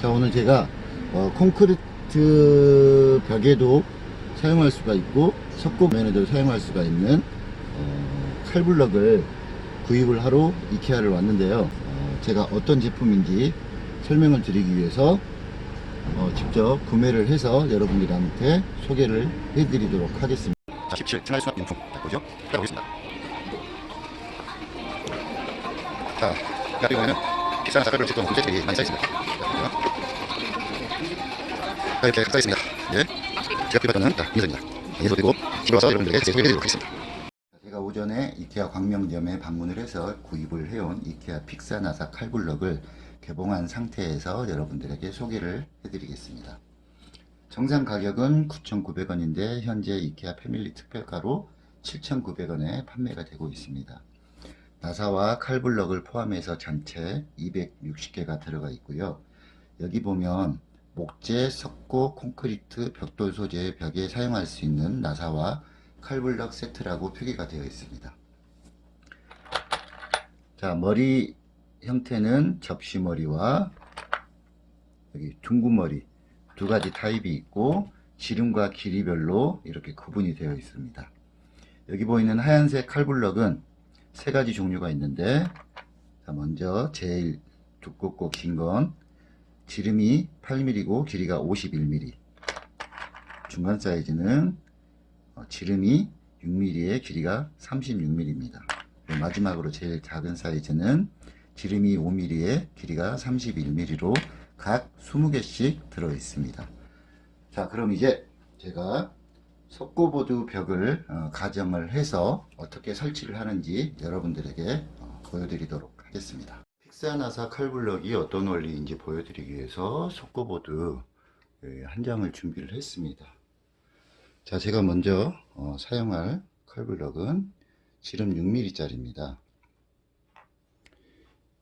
자 오늘 제가 어, 콘크리트 벽에도 사용할 수가 있고 석고 면에도 사용할 수가 있는 어, 칼블럭을 구입을 하러 이케아를 왔는데요 어, 제가 어떤 제품인지 설명을 드리기 위해서 어, 직접 구매를 해서 여러분들한테 소개를 해드리도록 하겠습니다 17 생활 수납 용품 자, 보죠? 따라오겠습니다. 자, 같은 경우에는 비싼 작가를 찍던 공제들이 많이 쌓여있습니다. 자, 이렇게 쌓여있습니다. 예. 제가 자, 인사입니다. 인사 드리고 집에 와서 여러분들에게 제 소개해드리도록 하겠습니다. 제가 오전에 이케아 광명점에 방문을 해서 구입을 해온 이케아 픽사나사 칼블럭을 개봉한 상태에서 여러분들에게 소개를 해드리겠습니다. 정상 가격은 9,900원인데 현재 이케아 패밀리 특별가로 7,900원에 판매가 되고 있습니다. 나사와 칼블럭을 포함해서 전체 260개가 들어가 있고요. 여기 보면 목재, 석고, 콘크리트, 벽돌 소재 벽에 사용할 수 있는 나사와 칼블럭 세트라고 표기가 되어 있습니다. 자, 머리 형태는 접시머리와 여기 둥근머리 두 가지 타입이 있고 지름과 길이별로 이렇게 구분이 되어 있습니다. 여기 보이는 하얀색 칼블럭은 세 가지 종류가 있는데 자, 먼저 제일 두껍고 긴 건 지름이 8mm고 길이가 51mm 중간 사이즈는 어, 지름이 6mm에 길이가 36mm입니다. 마지막으로 제일 작은 사이즈는 지름이 5mm에 길이가 31mm로 각 20개씩 들어 있습니다. 자, 그럼 이제 제가 석고보드 벽을 어, 가정을 해서 어떻게 설치를 하는지 여러분들에게 어, 보여드리도록 하겠습니다. 픽사나사 칼블럭이 어떤 원리인지 보여드리기 위해서 석고보드 예, 한 장을 준비를 했습니다. 자, 제가 먼저 어, 사용할 칼블럭은 지름 6mm 짜리입니다.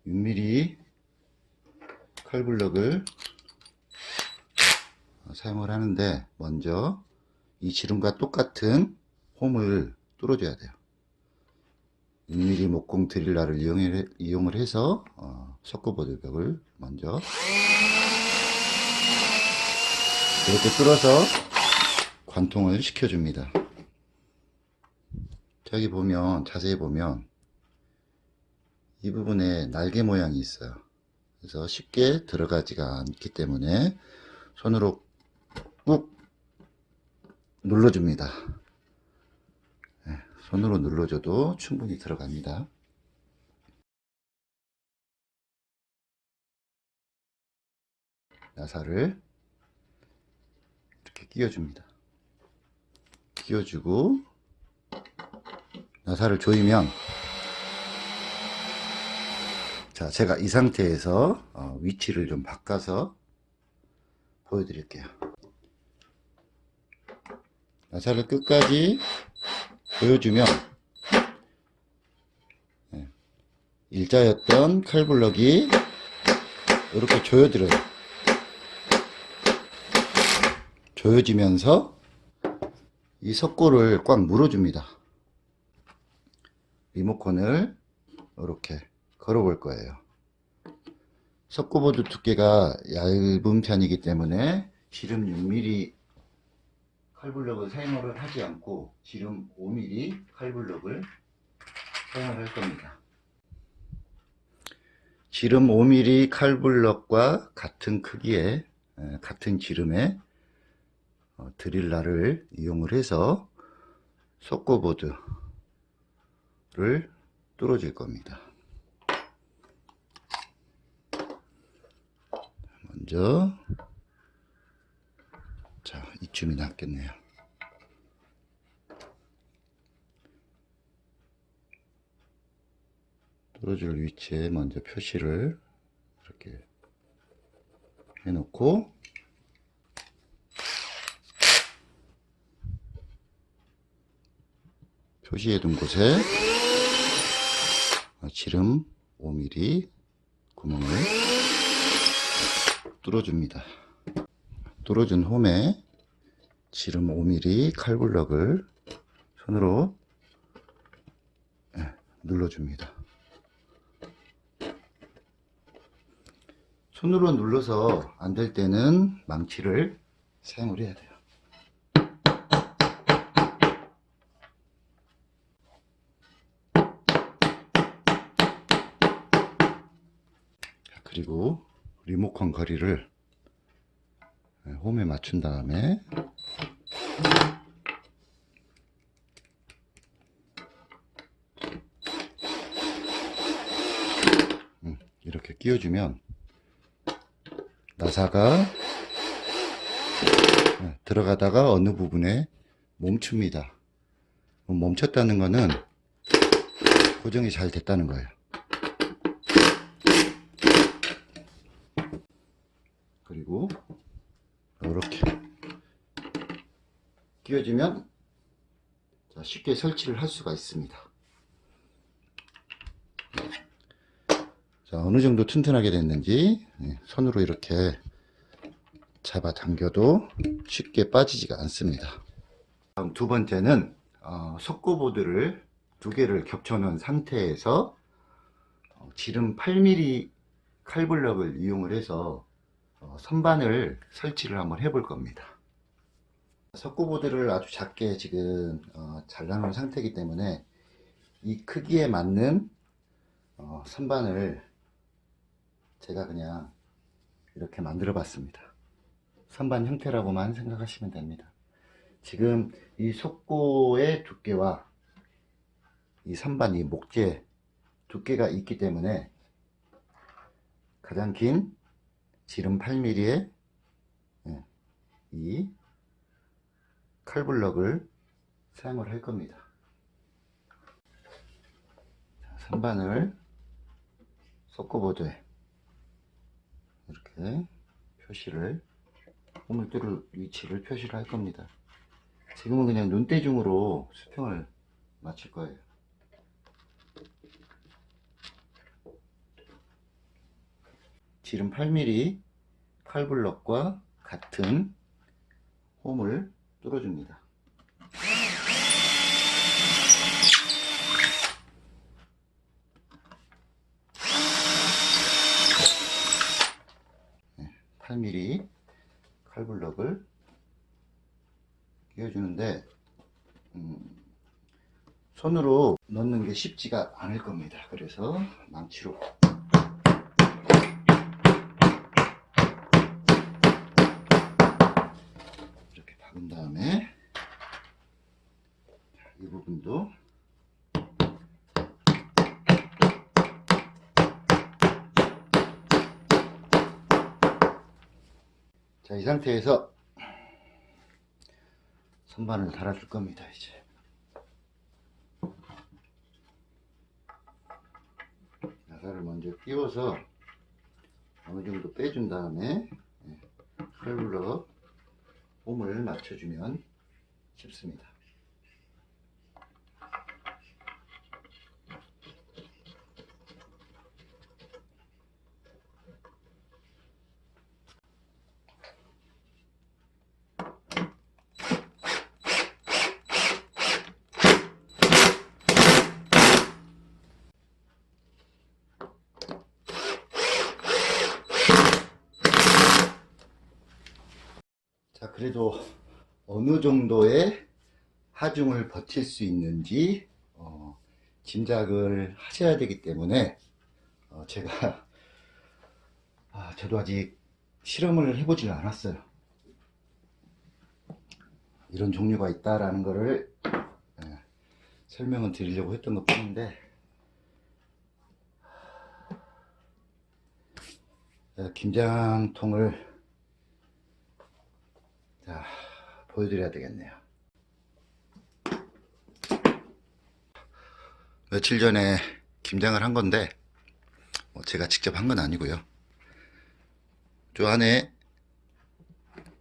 6mm 칼블럭을 어, 사용을 하는데 먼저 이 지름과 똑같은 홈을 뚫어줘야 돼요. 6mm 목공 이용해, 이용을 해서 어, 석고보드 벽을 먼저 이렇게 뚫어서 관통을 시켜줍니다. 저기 보면 자세히 보면 이 부분에 날개 모양이 있어요. 그래서 쉽게 들어가지가 않기 때문에 손으로 꾹 눌러줍니다. 네, 손으로 눌러줘도 충분히 들어갑니다. 나사를 이렇게 끼워줍니다. 끼워주고 나사를 조이면 자 제가 이 상태에서 어, 위치를 좀 바꿔서 보여드릴게요 나사를 끝까지 보여주면 네, 일자였던 칼블럭이 이렇게 조여들어요. 조여지면서 이 석고를 꽉 물어줍니다. 리모컨을 이렇게 걸어 볼 거예요. 석고보드 두께가 얇은 편이기 때문에 지름 6mm 칼블럭을 사용을 하지 않고 지름 5mm 칼블럭을 사용을 할 겁니다. 지름 5mm 칼블럭과 같은 크기의 에, 같은 지름의 어, 드릴라를 이용을 해서 석고보드를 뚫어줄 겁니다. 먼저 자 이쯤이 낫겠네요. 뚫어줄 위치에 먼저 표시를 이렇게 해놓고 표시해둔 곳에 지름 5mm 구멍을 뚫어줍니다. 뚫어준 홈에 지름 5mm 칼블럭을 손으로 예, 눌러줍니다. 손으로 눌러서 안 될 때는 망치를 사용을 해야 돼요. 자, 그리고 리모컨 거리를 네, 홈에 맞춘 다음에 음, 이렇게 끼워주면 나사가 네, 들어가다가 어느 부분에 멈춥니다. 멈췄다는 거는 고정이 잘 됐다는 거예요. 그리고 이렇게 끼워주면 자, 쉽게 설치를 할 수가 있습니다. 자, 어느 정도 튼튼하게 됐는지 네, 손으로 이렇게 잡아 당겨도 쉽게 빠지지가 않습니다. 다음 두 번째는 어, 속고보드를 두 개를 겹쳐 놓은 상태에서 어, 지름 8mm 칼블럭을 이용을 해서 어, 선반을 설치를 한번 해볼 겁니다. 석고보드를 아주 작게 지금 어, 잘라 놓은 상태이기 때문에 이 크기에 맞는 어, 선반을 제가 그냥 이렇게 만들어 봤습니다. 선반 형태라고만 생각하시면 됩니다. 지금 이 속고의 두께와 이 선반, 이 목재 두께가 있기 때문에 가장 긴 지름 8mm의 이 칼블럭을 사용을 할 겁니다. 자, 선반을 속고보드에 이렇게 표시를 홈을 뚫을 위치를 표시를 할 겁니다. 지금은 그냥 눈대중으로 수평을 맞출 거예요. 지름 8mm 칼블럭과 같은 홈을 뚫어줍니다. 네, 8mm 칼블럭을 끼워주는데 음, 손으로 넣는 게 쉽지가 않을 겁니다. 그래서 망치로 이렇게 박은 다음에 이 부분도 자, 이 상태에서 선반을 달아줄 겁니다, 이제. 나사를 먼저 끼워서 어느 정도 빼준 다음에 칼블럭 홈을 맞춰주면 쉽습니다. 자, 그래도 어느 정도의 하중을 버틸 수 있는지 어, 짐작을 하셔야 되기 때문에 어, 제가 아, 저도 아직 실험을 해보질 않았어요. 이런 종류가 있다라는 거를 예, 설명을 드리려고 했던 것 뿐인데 예, 김장통을 자, 보여드려야 되겠네요. 며칠 전에 김장을 한 건데, 뭐 제가 직접 한 건 아니고요. 저 안에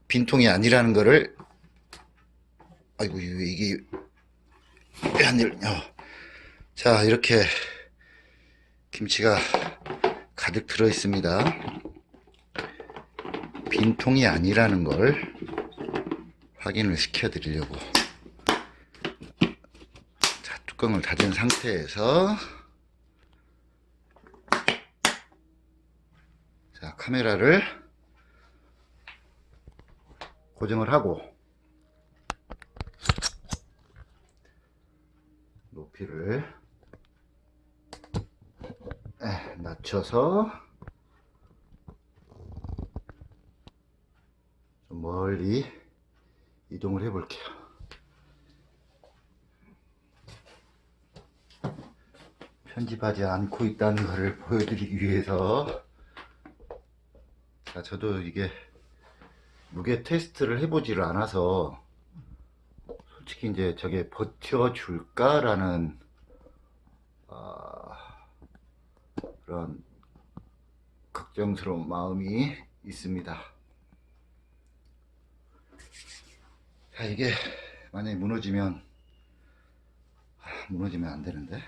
빈통이 아니라는 거를, 아이고, 이게, 왜안 열, 어. 자, 이렇게 김치가 가득 들어 있습니다. 빈통이 아니라는 걸 확인을 시켜 드리려고. 자 뚜껑을 닫은 상태에서. 자 카메라 카메라를 고정을 하고 높이를 에, 낮춰서 좀 멀리 이동을 해 볼게요. 편집하지 않고 있다는 것을 보여드리기 위해서 자, 저도 이게 무게 테스트를 해보지를 않아서 솔직히 이제 저게 버텨줄까라는 아, 그런 걱정스러운 마음이 있습니다. 자, 이게 만약에 무너지면 아, 무너지면 안 되는데.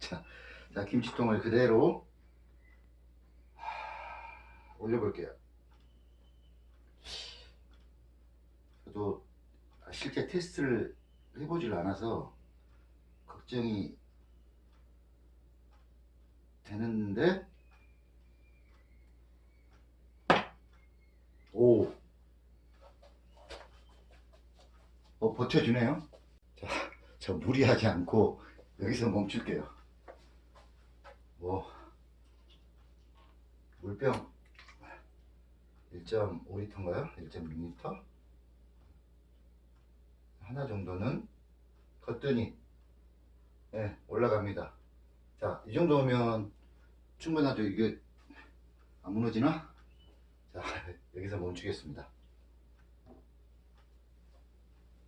자, 자 김치통을 그대로 하, 올려볼게요. 저도 실제 테스트를 해보질 않아서 걱정이 되는데 오, 어 버텨주네요. 자, 저 무리하지 않고 여기서 멈출게요. 뭐 물병 1.5리터인가요? 1.6리터? 하나 정도는 걷더니 네, 올라갑니다. 자, 이 정도면 충분하죠. 이게 안 무너지나? 자, 여기서 멈추겠습니다.